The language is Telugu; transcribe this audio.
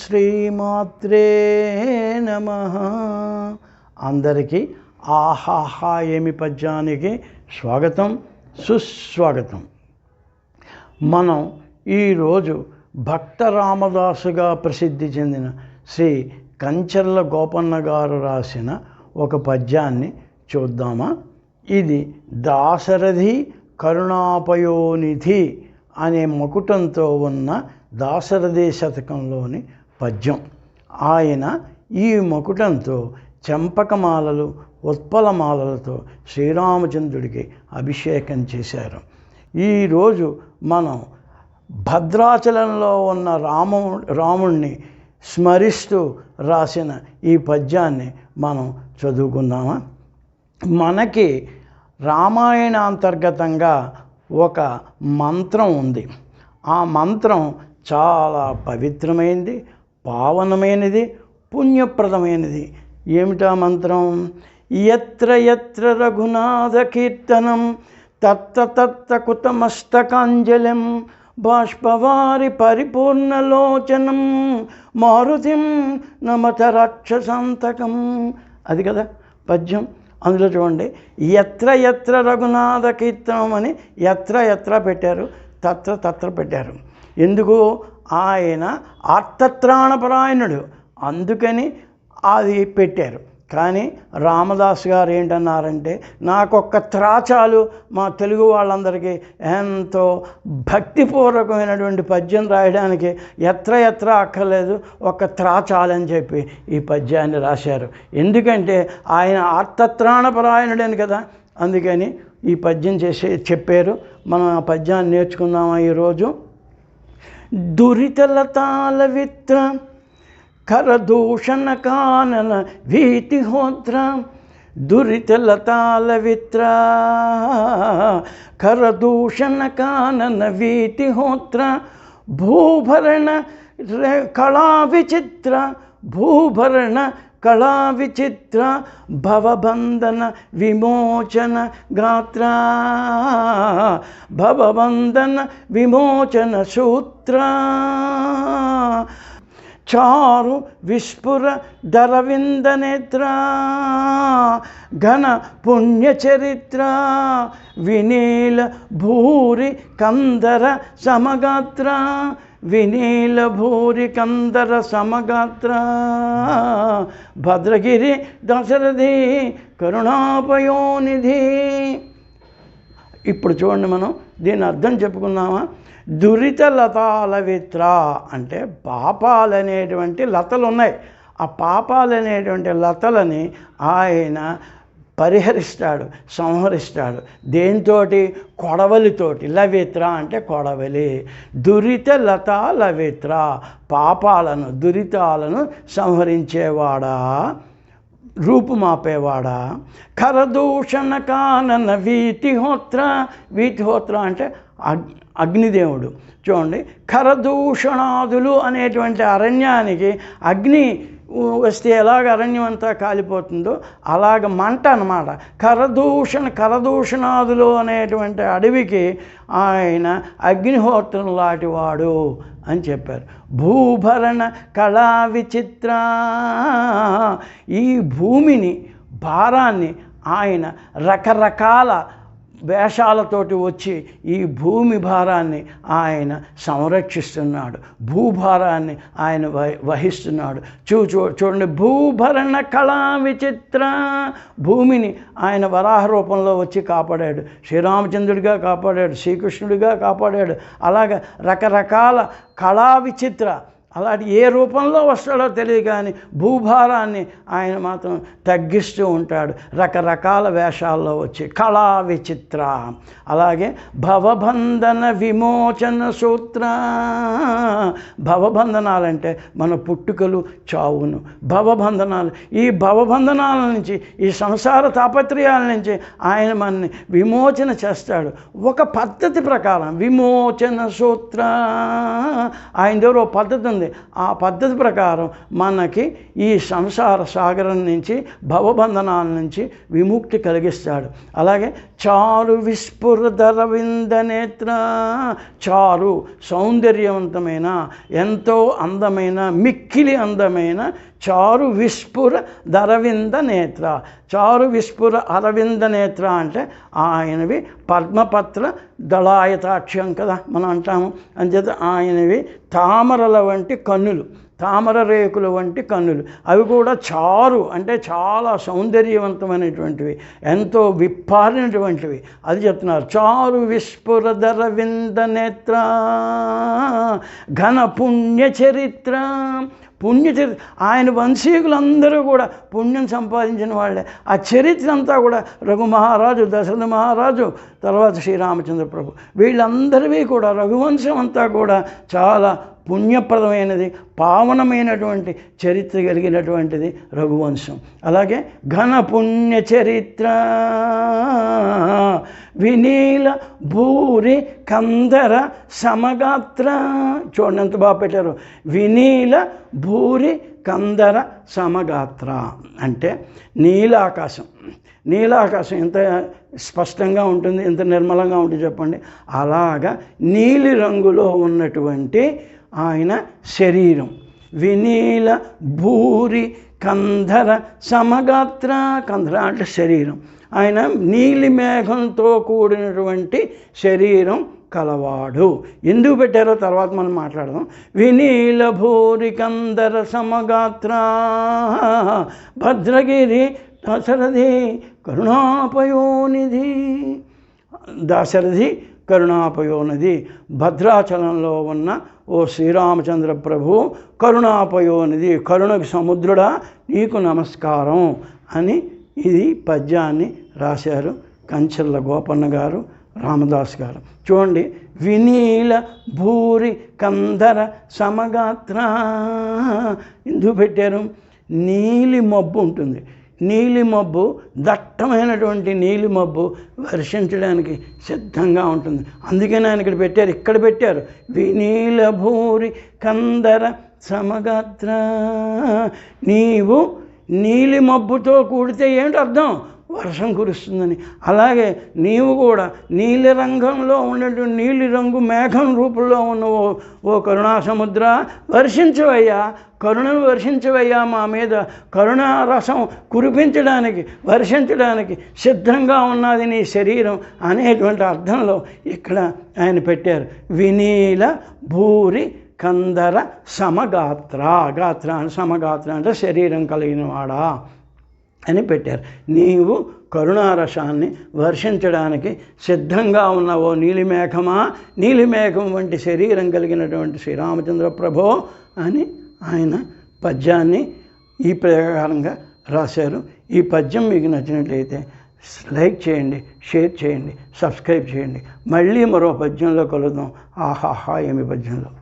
శ్రీమాత్రే నమ. అందరికీ ఆహాహా ఏమి పద్యానికి స్వాగతం సుస్వాగతం. మనం ఈరోజు భక్త రామదాసుగా ప్రసిద్ధి చెందిన శ్రీ కంచర్ల గోపన్న గారు రాసిన ఒక పద్యాన్ని చూద్దామా? ఇది దాశరథి కరుణాపయోనిధి అనే మకుటంతో ఉన్న దాశరథి శతకంలోని పద్యం. ఆయన ఈ మకుటంతో చెంపకమాలలు ఉత్పలమాలలతో శ్రీరామచంద్రుడికి అభిషేకం చేశారు. ఈరోజు మనం భద్రాచలంలో ఉన్న రాము రాముణ్ణి స్మరిస్తూ రాసిన ఈ పద్యాన్ని మనం చదువుకుందామా? మనకి రామాయణ అంతర్గతంగా ఒక మంత్రం ఉంది. ఆ మంత్రం చాలా పవిత్రమైంది. పావనమైనది పుణ్యప్రదమైనది. ఏమిటా మంత్రం? ఎత్ర ఎత్ర రఘునాథ కీర్తనం తత్త తత్త కుతమస్తకాంజలిం బాష్పవారి పరిపూర్ణలోచనం మారుతిం నమత రాక్షసంతకం. అది కదా పద్యం. అందులో చూడండి. ఎత్ర ఎత్ర రఘునాథ కీర్తనం అని ఎత్ర ఎత్ర పెట్టారు తత్ర తత్ర పెట్టారు. ఎందుకు? ఆయన ఆర్తత్రాణపరాయణుడు. అందుకని అది పెట్టారు. కానీ రామదాస్ గారు ఏంటన్నారంటే నాకొక్క త్రాచాలు మా తెలుగు వాళ్ళందరికీ ఎంతో భక్తిపూర్వకమైనటువంటి పద్యం రాయడానికి ఎత్ర ఎత్ర అక్కర్లేదు. ఒక త్రాచాలని చెప్పి ఈ పద్యాన్ని రాశారు. ఎందుకంటే ఆయన ఆర్తత్రాణపరాయణుడని కదా. అందుకని ఈ పద్యం చేసే చెప్పారు. మనం ఆ పద్యాన్ని నేర్చుకుందామా ఈరోజు? దురితలతాల విత్ర కరదూషణ కానన వీతిహోత్ర దురితలతాల విత్ర కరదూషణ కానన వీతిహోత్ర భూభరణ కళా విచిత్ర భూభరణ కళా విచిత్ర భవబంధన విమోచన గాత్ర. భవబంధన విమోచన సూత్ర. చారు విస్ఫుర దరవింద నేత్ర. ఘన పుణ్యచరిత్ర వినీల భూరి కందర సమగాత్ర. వినీల భూరి కందర సమగాత్ర. భద్రగిరి దశరథి కరుణాపయోనిధి. ఇప్పుడు చూడండి మనం దీని అర్థం చెప్పుకుందామా? దురిత లతాల విత్ర అంటే పాపాలు అనేటువంటి లతలు ఉన్నాయి ఆ పాపాలు అనేటువంటి లతలని ఆయన పరిహరిస్తాడు సంహరిస్తాడు. దేనితోటి? కొడవలితోటి. లవిత్ర అంటే కొడవలి. దురిత లత లవిత్ర. పాపాలను దురితాలను సంహరించేవాడా? రూపుమాపేవాడా? కరదూషణ కానన వీతిహోత్ర. వీతిహోత్ర అంటే అగ్ అగ్నిదేవుడు. చూడండి. కరదూషణాదులు అనేటువంటి అరణ్యానికి అగ్ని వస్తే ఎలాగ అరణ్యం అంతా కాలిపోతుందో అలాగ మంట అన్నమాట. కరదూషణ కరదూషణాదులు అనేటువంటి అడవికి ఆయన అగ్నిహోత్రం లాంటివాడు అని చెప్పారు. భూభరణ కళా విచిత్ర ఈ భూమిని భారాన్ని ఆయన రకరకాల వేషాలతోటి వచ్చి ఈ భూమి భారాన్ని ఆయన సంరక్షిస్తున్నాడు. భూభారాన్ని ఆయన వహి వహిస్తున్నాడు. చూ చూ చూడండి భూభరణ కళా విచిత్ర భూమిని ఆయన వరాహ రూపంలో వచ్చి కాపాడాడు. శ్రీరామచంద్రుడిగా కాపాడాడు శ్రీకృష్ణుడిగా కాపాడాడు. అలాగ రకరకాల కళా విచిత్ర అలాంటి ఏ రూపంలో వస్తాడో తెలియదు కానీ భూభారాన్ని ఆయన మాత్రం తగ్గిస్తూ ఉంటాడు. రకరకాల వేషాల్లో వచ్చి కళా విచిత్ర. అలాగే భవబంధన విమోచన సూత్ర. భవబంధనాలంటే మన పుట్టుకలు చావును. భవబంధనాలు ఈ భవబంధనాల నుంచి ఈ సంసార తాపత్రయాల నుంచి ఆయన మనని విమోచన చేస్తాడు. ఒక పద్ధతి ప్రకారం విమోచన సూత్ర. ఆయన దగ్గర ఒక పద్ధతి ఉంది. ఉంది ఆ పద్ధతి ప్రకారం మనకి ఈ సంసార సాగరం నుంచి భవబంధనాల నుంచి విముక్తి కలిగిస్తాడు. అలాగే చారు విస్ఫురధర నేత్ర చారు సౌందర్యవంతమైన ఎంతో అందమైన మిక్కిలి అందమైన చారు విస్ఫుర దరవింద నేత్ర. చారు విస్ఫుర అరవింద నేత్ర అంటే ఆయనవి పద్మపత్ర దళాయతాక్ష్యం కదా మనం అంటాము. అంచేత ఆయనవి తామరల వంటి కన్నులు తామర రేకుల వంటి కన్నులు. అవి కూడా చారు అంటే చాలా సౌందర్యవంతమైనటువంటివి ఎంతో విప్పారినటువంటివి. అది చెప్తున్నారు చారు విస్ఫురధర వింద నేత్ర ఘన పుణ్య చరిత్ర పుణ్యచరిత్ర ఆయన వంశీకులందరూ కూడా పుణ్యం సంపాదించిన వాళ్ళే. ఆ చరిత్ర అంతా కూడా రఘు మహారాజు దశరథ మహారాజు తర్వాత శ్రీరామచంద్ర ప్రభు. వీళ్ళందరివి కూడా రఘువంశం అంతా కూడా చాలా పుణ్యప్రదమైనది పావనమైనటువంటి చరిత్ర కలిగినటువంటిది రఘువంశం. అలాగే ఘన పుణ్య చరిత్ర వినీల భూరి కందర సమగాత్ర. చూడండి ఎంత బాగా పెట్టారు. వినీల భూరి కందర సమగాత్ర. అంటే నీలాకాశం. నీలాకాశం ఎంత స్పష్టంగా ఉంటుంది ఎంత నిర్మలంగా ఉంటుంది చెప్పండి. అలాగా నీలి రంగులో ఉన్నటువంటి ఆయన శరీరం. వినీల భూరి కంధర సమగాత్ర. కంధర అంటే శరీరం. ఆయన నీలి మేఘంతో కూడినటువంటి శరీరం కలవాడు. ఎందుకు పెట్టారో తర్వాత మనం మాట్లాడదాం. వినీల భూరికందర సమగాత్ర భద్రగిరి దశరథి కరుణాపయోనిధి దశరథి కరుణాపయోనిధి. భద్రాచలంలో ఉన్న ఓ శ్రీరామచంద్ర ప్రభు కరుణాపయోనిధి కరుణకు సముద్రుడా నీకు నమస్కారం అని ఇది పద్యాన్ని రాశారు కంచెల్ల గోపన్న గారు రామదాస్ గారు. చూడండి వినీల భూరి కందర సమగాత్ర. ఎందుకు పెట్టారు? నీలి మబ్బు ఉంటుంది. నీలి మబ్బు దట్టమైనటువంటి నీలి మబ్బు వర్షించడానికి సిద్ధంగా ఉంటుంది. అందుకని ఆయన ఇక్కడ పెట్టారు ఇక్కడ పెట్టారు. వినీల భూరి కందర సమగాత్ర. నీవు నీలి మబ్బుతో కూడితే ఏంటి అర్థం? వర్షం కురుస్తుందని. అలాగే నీవు కూడా నీలి రంగంలో ఉన్నటువంటి నీలి రంగు మేఘం రూపంలో ఉన్న ఓ ఓ కరుణా సముద్ర వర్షించవయ్యా. కరుణను వర్షించవయ్యా మా మీద. కరుణారసం కురిపించడానికి వర్షించడానికి సిద్ధంగా ఉన్నది నీ శరీరం అనేటువంటి అర్థంలో ఇక్కడ ఆయన పెట్టారు. వినీల భూరి కందర సమగాత్ర గాత్ర సమగాత్ర అంటే శరీరం కలిగిన వాడా అని పెట్టారు. నీవు కరుణారసాన్ని వర్షించడానికి సిద్ధంగా ఉన్న ఓ నీలిమేఘమా? నీలిమేఘం వంటి శరీరం కలిగినటువంటి శ్రీరామచంద్ర ప్రభో అని ఆయన పద్యాన్ని ఈ ప్రకారంగా రాశారు. ఈ పద్యం మీకు నచ్చినట్లయితే లైక్ చేయండి షేర్ చేయండి సబ్స్క్రైబ్ చేయండి. మళ్ళీ మరో పద్యంలో కలుద్దాం. ఆహాహా ఏమి పద్యంలో?